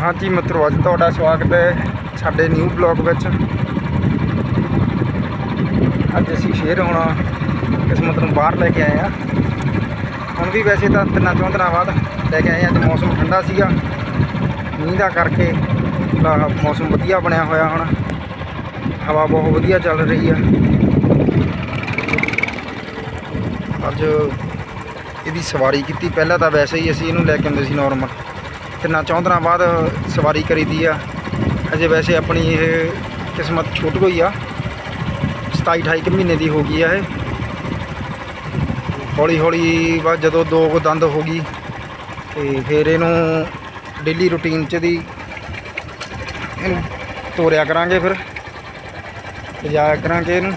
ਹਾਂਜੀ ਮਿੱਤਰੋ, ਅੱਜ ਤੁਹਾਡਾ ਸਵਾਗਤ ਹੈ ਸਾਡੇ ਨਿਊ ਬਲੌਗ ਵਿੱਚ। ਅੱਜ ਅਸੀਂ ਫੇਰ ਹੁਣ ਕਿਸਮਤ ਨੂੰ ਬਾਹਰ ਲੈ ਕੇ ਆਏ ਆ ਹੁਣ ਵੀ ਵੈਸੇ ਤਾਂ ਤਿੰਨਾਂ ਚੌਂ ਦਿਨਾਂ ਬਾਅਦ ਲੈ ਕੇ ਆਏ ਆ ਅੱਜ ਮੌਸਮ ਠੰਡਾ ਸੀਗਾ। ਮੀਂਹ ਦਾ ਕਰਕੇ ਮੌਸਮ ਵਧੀਆ ਬਣਿਆ ਹੋਇਆ ਹੁਣ। ਹਵਾ ਬਹੁਤ ਵਧੀਆ ਚੱਲ ਰਹੀ ਆ। ਅੱਜ ਇਹਦੀ ਸਵਾਰੀ ਕੀਤੀ, ਪਹਿਲਾਂ ਤਾਂ ਵੈਸੇ ਹੀ ਅਸੀਂ ਇਹਨੂੰ ਲੈ ਕੇ ਆਉਂਦੇ ਸੀ ਨਾਰਮਲ ਤਿੰਨਾਂ ਚੌਂ ਦਿਨਾਂ ਬਾਅਦ ਸਵਾਰੀ ਕਰੀਦੀ ਆ। ਅਜੇ ਵੈਸੇ ਆਪਣੀ ਇਹ ਕਿਸਮਤ ਛੋਟ ਗਈ ਆ। 27 28 ਕੁ ਮਹੀਨੇ ਦੀ ਹੋ ਗਈ ਆ ਇਹ। ਹੌਲੀ ਹੌਲੀ ਬਸ ਜਦੋਂ ਦੋ ਕੁ ਦੰਦ ਹੋ ਗਈ ਤੇ ਫਿਰ ਇਹਨੂੰ ਡੇਲੀ ਰੁਟੀਨ ਚ ਦੀ ਇਹਨੂੰ ਤੋਰਿਆ ਕਰਾਂਗੇ ਫਿਰ। ਲਿਜਾਇਆ ਕਰਾਂਗੇ ਇਹਨੂੰ।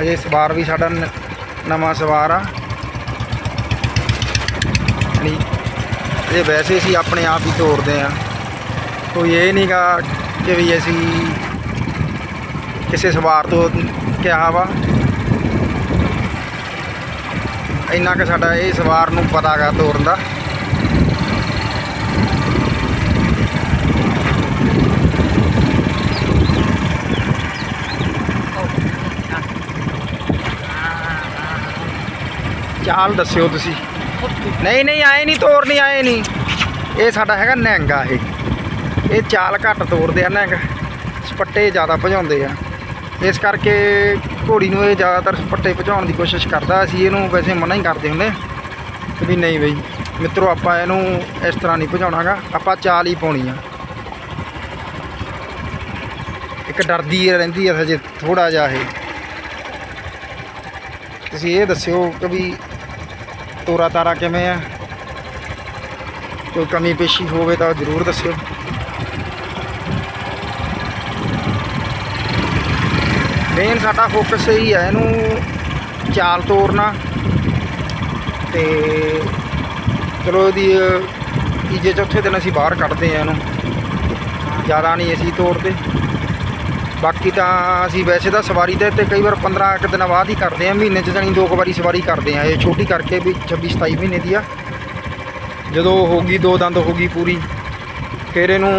ਅਜੇ ਸਵਾਰ ਵੀ ਸਾਡਾ ਨ- ਨਵਾਂ ਸਵਾਰ ਆ। ਯਾਨੀ ਇਹ ਵੈਸੇ ਅਸੀਂ ਆਪਣੇ ਆਪ ਹੀ ਤੋਰਦੇ ਆ ਕੋਈ ਇਹ ਨਹੀਂਗਾ ਕਿ ਵੀ ਅਸੀਂ ਕਿਸੇ ਸਵਾਰ ਤੋਂ ਕਿਹਾ ਵਾ। ਇੰਨਾ ਕਿ ਸਾਡਾ ਇਹ ਸਵਾਰ ਨੂੰ ਪਤਾ ਗਾ ਤੋਰਨ ਦਾ। ਚਾਲ ਦੱਸਿਓ ਤੁਸੀਂ। ਨਹੀਂ ਨਹੀਂ ਆਏ ਨਹੀਂ ਤੋਰਨੀ ਆਏ ਨਹੀਂ। ਇਹ ਸਾਡਾ ਹੈਗਾ ਨਹਿੰਗਾ ਇਹ। ਇਹ ਚਾਲ ਘੱਟ ਤੋਰਦੇ ਆ ਨਹਿੰਗ, ਸਪੱਟੇ ਜ਼ਿਆਦਾ ਭਜਾਉਂਦੇ ਆ। ਇਸ ਕਰਕੇ ਘੋੜੀ ਨੂੰ ਇਹ ਜ਼ਿਆਦਾਤਰ ਸਪੱਟੇ ਭਜਾਉਣ ਦੀ ਕੋਸ਼ਿਸ਼ ਕਰਦਾ। ਅਸੀਂ ਇਹਨੂੰ ਵੈਸੇ ਮਨਾ ਹੀ ਕਰਦੇ ਹੁੰਦੇ ਕਿ ਵੀ ਨਹੀਂ ਬਈ, ਮਿੱਤਰੋ ਆਪਾਂ ਇਹਨੂੰ ਇਸ ਤਰ੍ਹਾਂ ਨਹੀਂ ਭਜਾਉਣਾਗਾ, ਆਪਾਂ ਚਾਲ ਹੀ ਪਾਉਣੀ ਆ। ਇੱਕ ਡਰਦੀ ਰਹਿੰਦੀ ਆ ਹਜੇ ਥੋੜਾ ਜਿਹਾ ਇਹ। ਤੁਸੀਂ ਇਹ ਦੱਸਿਓ ਕਿ ਵੀ ਤੋਰਾ ਤਾਰਾ ਕਿਵੇਂ ਆ? ਕੋਈ ਕਮੀ ਪੇਸ਼ੀ ਹੋਵੇ ਤਾਂ ਜ਼ਰੂਰ ਦੱਸਿਓ। ਮੇਨ ਸਾਡਾ ਫੋਕਸ ਇਹੀ ਹੈ ਇਹਨੂੰ ਚਾਲ ਤੋਰਨਾ ਤੇ ਚਲੋ ਇਹਦੀ ਤੀਜੇ ਚੌਥੇ ਦਿਨ ਅਸੀਂ ਬਾਹਰ ਕੱਢਦੇ ਆ ਇਹਨੂੰ। ਜ਼ਿਆਦਾ ਨਹੀਂ ਅਸੀਂ ਤੋਰਦੇ ਬਾਕੀ ਤਾਂ ਅਸੀਂ ਵੈਸੇ ਤਾਂ ਸਵਾਰੀ ਤੇ ਤੇ ਕਈ ਵਾਰ 15 ਕੁ ਦਿਨਾਂ ਬਾਅਦ ਹੀ ਕਰਦੇ ਆ, ਮਹੀਨੇ 'ਚ ਜਾਣੀ ਦੋ ਕੁ ਵਾਰੀ ਸਵਾਰੀ ਕਰਦੇ ਆ, ਇਹ ਛੋਟੀ ਕਰਕੇ ਵੀ 26 27 ਮਹੀਨੇ ਦੀ ਆ। ਜਦੋਂ ਹੋ ਗਈ ਦੋ ਦੰਦ ਹੋ ਗਈ ਪੂਰੀ, ਫਿਰ ਇਹਨੂੰ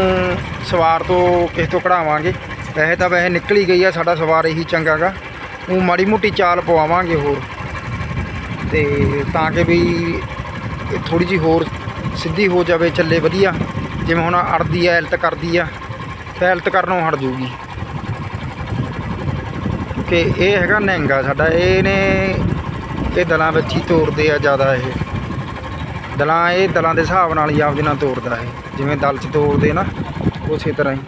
ਸਵਾਰ ਤੋਂ ਕਿਸੇ ਤੋਂ ਕਢਾਵਾਂਗੇ। ਵੈਸੇ ਤਾਂ ਵੈਸੇ ਨਿਕਲ ਹੀ ਗਈ ਆ, ਸਾਡਾ ਸਵਾਰ ਇਹੀ ਚੰਗਾ ਗਾ। ਉਹ ਮਾੜੀ ਮੋਟੀ ਚਾਲ ਪਵਾਵਾਂਗੇ ਹੋਰ। ਤੇ ਤਾਂ ਕਿ ਵੀ ਥੋੜੀ ਜੀ ਹੋਰ ਸਿੱਧੀ ਹੋ ਜਾਵੇ, ਚੱਲੇ ਵਧੀਆ। ਜਿਵੇਂ ਹੁਣ ਅੜਦੀ ਆ ਐਲਤ ਕਰਦੀ ਆ, ਤਾਂ ਐਲਤ ਕਰਨੋਂ ਹਟ ਜੂਗੀ। ਕਿ ਇਹ ਹੈਗਾ ਨਹਿੰਗਾ ਸਾਡਾ, ਇਹਨੇ ਇਹ ਦਲਾਂ ਵਿੱਚ ਹੀ ਤੋਰਦੇ ਆ ਜ਼ਿਆਦਾ ਇਹ। ਦਲਾਂ ਇਹ ਦਲਾਂ ਦੇ ਹਿਸਾਬ ਨਾਲ ਹੀ ਆਪਦੇ ਨਾਲ ਤੋਰਦਾ ਇਹ। ਜਿਵੇਂ ਦਲ 'ਚ ਤੋਰਦੇ ਨਾ ਉਸੇ ਤਰ੍ਹਾਂ ਹੀ।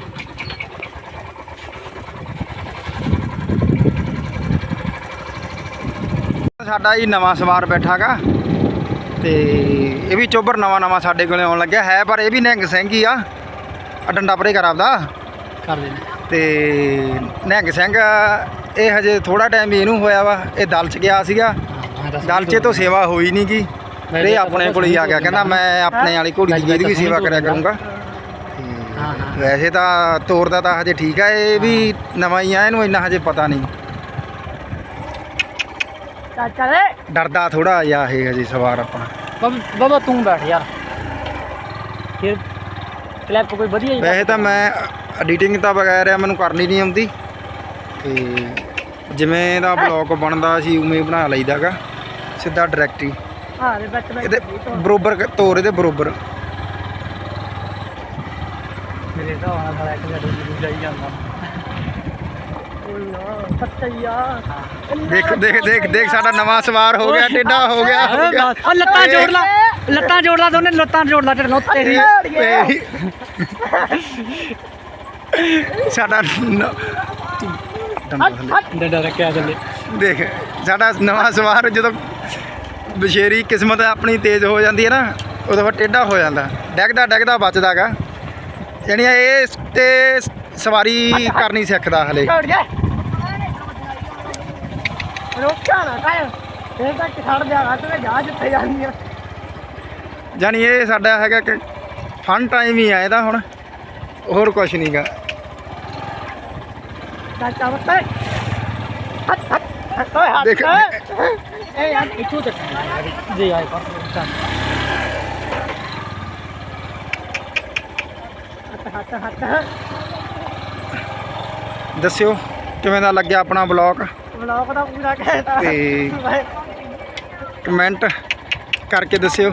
ਸਾਡਾ ਹੀ ਨਵਾਂ ਸਵਾਰ ਬੈਠਾਗਾ। ਤੇ ਇਹ ਵੀ ਚੋਬਰ ਨਵਾਂ ਨਵਾਂ ਸਾਡੇ ਕੋਲੇ ਆਉਣ ਲੱਗਿਆ। ਹੈ ਪਰ ਇਹ ਵੀ ਨਿਹੰਗ ਸਿੰਘ ਹੀ ਆ। ਆ ਡੰਡਾ ਪਰੇ ਕਰ ਆਪਦਾ। ਕਰ ਦੇ ਤੇ ਨਿਹੰਗ ਸਿੰਘ ਇਹ ਹਜੇ ਥੋੜਾ ਟਾਈਮ ਹੀ ਇਹਨੂੰ ਹੋਇਆ ਵਾ। ਇਹ ਦਲ 'ਚ ਗਿਆ ਸੀਗਾ। ਦਲ 'ਚ ਤੋਂ ਸੇਵਾ ਹੋਈ ਨਹੀਂ ਗੀ। ਫਿਰ ਇਹ ਆਪਣੇ ਕੋਲ ਹੀ ਆ ਗਿਆ। ਕਹਿੰਦਾ ਮੈਂ ਆਪਣੇ ਵਾਲੀ ਘੋੜੀ ਦੀ ਇਹਦੀ ਵੀ ਸੇਵਾ ਕਰਿਆ ਕਰੂੰਗਾ। ਹਾਂ। ਹਾਂ। ਵੈਸੇ ਤਾਂ ਤੋਰਦਾ ਤਾਂ ਹਜੇ ਠੀਕ ਆ ਇਹ ਵੀ ਨਵਾਂ ਹੀ ਆ ਇਹਨੂੰ ਇੰਨਾ ਹਜੇ ਪਤਾ ਨਹੀਂ। ਡਰਦਾ ਥੋੜਾ ਜਿਹਾ ਇਹ ਹਜੇ ਸਵਾਰ ਆਪਣਾ। ਬਾਬਾ ਤੂੰ ਬੈਠ ਯਾਰ। ਫਿਰ ਕਲੈਪ ਕੋਈ ਵਧੀਆ ਹੀ ਵੈਸੇ ਤਾਂ ਮੈਂ ਐਡੀਟਿੰਗ ਤਾਂ ਬਗੈਰ ਆ ਮੈਨੂੰ ਕਰਨੀ ਨਹੀਂ ਆਉਂਦੀ। ਤੇ ਜਿਵੇਂ ਦਾ ਬਲੌਗ ਬਣਦਾ ਸੀ ਉਵੇਂ ਬਣਾ ਲਈਦਾਗਾ ਸਿੱਧਾ ਡਾਇਰੈਕਟ ਹੀ। ਹਾਂ ਦੇ ਬੱਚ ਇਹਦੇ ਬਰੋਬਰ ਕ- ਤੋਰ ਇਹਦੇ ਬਰੋਬਰ। ਮੇਰੇ ਤਾਂ ਆਹ ਸਾਲਾ ਇੱਕ ਜੱਟ ਨੂੰ ਜਾਈ ਜਾਂਦਾ। ਓਏ ਨਾ ਸੱਚਾ ਯਾਰ ਦੇਖ ਦੇਖ ਦੇਖ ਦੇਖ ਸਾਡਾ ਨਵਾਂ ਸਵਾਰ ਹੋ ਗਿਆ ਟੇਡਾ ਹੋ ਗਿਆ। ਹੋ ਗਿਆ। ਆ ਲੱਤਾਂ ਜੋੜ ਲਾ ਲੱਤਾਂ ਜੋੜ ਲਾ ਦੋਨੇ ਲੱਤਾਂ ਜੋੜ ਲਾ ਤੇਰੇ ਨਾਲ ਤੇਰੀ ਤੇਰੀ- ਸਾਡਾ ਨ- ਡੰਡਾ ਥੱਲੇ। ਡੰਡਾ ਰੱਖਿਆ ਥੱਲੇ। ਦੇਖ ਸਾਡਾ ਨਵਾਂ ਸਵਾਰ ਜਦੋਂ ਬਸ਼ੇਰੀ ਕਿਸਮਤ ਆਪਣੀ ਤੇਜ਼ ਹੋ ਜਾਂਦੀ ਹੈ ਨਾ ਉਦੋਂ ਫਿਰ ਟੇਢਾ ਹੋ ਜਾਂਦਾ। ਡੈਗਦਾ ਡੈਗਦਾ ਬਚਦਾਗਾ। ਯਾਨੀ ਇਹ ਤੇ ਸਵਾਰੀ ਕਰਨੀ ਸਿੱਖਦਾ ਹਲੇ। ਛੋੜ ਜਾ ਰੋਕਾ ਨਾ ਇਹ ਤਾਂ ਛੱਡ ਜਾ ਤੇ ਜਾ ਜਿੱਥੇ ਜਾਂਦੀ ਆ। ਜਾਨੀ ਇਹ ਸਾਡਾ ਹੈਗਾ ਕਿ ਫਨ ਟਾਈਮ ਹੀ ਆ ਇਹਦਾ ਹੁਣ। ਹੋਰ ਕੁਝ ਨਹੀਂਗਾ ਚਾਚਾ ਬੱਤੇ ਹੱਥ ਹੱਥ ਓਏ ਹੱਥ। ਦੇਖ। ਇਹ ਯਾਰ ਇੱਥੋਂ ਤੱਕ ਜੀ ਆਏ ਪਰ ਚੱਲ। ਹੱਟ ਹੱਟ ਦੱਸਿਓ ਕਿਵੇਂ ਦਾ ਲੱਗਿਆ ਆਪਣਾ ਬਲੌਗ ਬਲੌਗ ਦਾ ਪੂਰਾ ਕਹਿਤਾ। ਤੇ ਕਮੈਂਟ ਕਰਕੇ ਦੱਸਿਓ।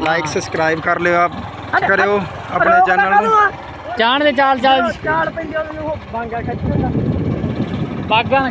ਲਾਈਕ ਸਬਸਕ੍ਰਾਈਬ ਕਰ ਲਿਓ ਆਪ। ਕਰਿਓ ਆਪਣੇ ਚੈਨਲ ਨੂੰ। ਚਾਣ ਦੇ ਚਾਲ ਚਾਲ ਚਾਲ ਪੈਂਦੀ ਉਹਨੂੰ ਬਾਂਗਾ ਖਿੱਚ ਲੈਂਦਾ ਬਾਗਾ ਨਾ